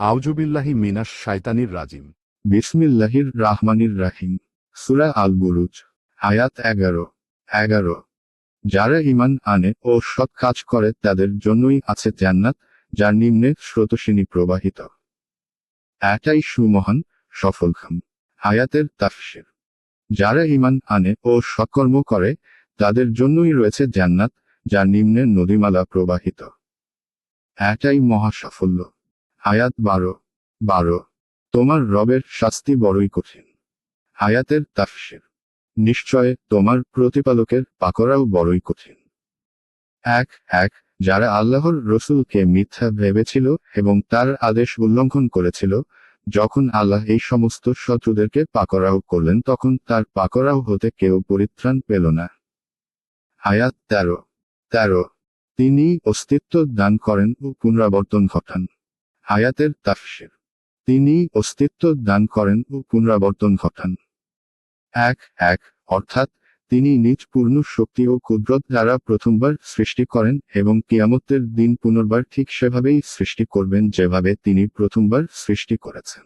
আউজুবিল্লাহি মিনাস শায়তানির রাজিম। বিসমিল্লাহির রাহমানির রাহিম। সুরা আল বুরুজ আয়াত এগারো এগারো। যারা ইমান আনে ও সৎ কাজ করে তাদের জন্যই আছে জান্নাত, যার নিম্নে স্রোতসিনী প্রবাহিত। এটাই সুমহান সফলখাম আয়াতের তাফসির। যারা ইমান আনে ও সৎকর্ম করে, তাদের জন্যই রয়েছে জান্নাত, যার নিম্নে নদীমালা প্রবাহিত। এটাই মহা সাফল্য আয়াত বারো বারো। তোমার রবের শাস্তি বড়ই কঠিন। আয়াতের তাফসির। নিশ্চয় তোমার প্রতিপালকের পাকড়াও বড়ই কঠিন। এক এক, যারা আল্লাহর রসুলকে মিথ্যা ভেবেছিল এবং তার আদেশ উল্লঙ্ঘন করেছিল, যখন আল্লাহ এই সমস্ত শত্রুদেরকে পাকড়াও করলেন, তখন তার পাকড়াও হতে কেউ পরিত্রাণ পেল না। আয়াত তেরো তেরো। তিনি অস্তিত্ব দান করেন ও পুনরাবর্তন ঘটান। আয়াতের তাফসির। তিনি অস্তিত্ব দান করেন ও পুনরাবর্তন ঘটান। এক এক, অর্থাৎ তিনি নিজ পূর্ণ শক্তি ও কুদরত দ্বারা প্রথমবার সৃষ্টি করেন এবং কিয়ামতের দিন পুনর্বার ঠিক সেভাবেই সৃষ্টি করবেন যেভাবে তিনি প্রথমবার সৃষ্টি করেছেন।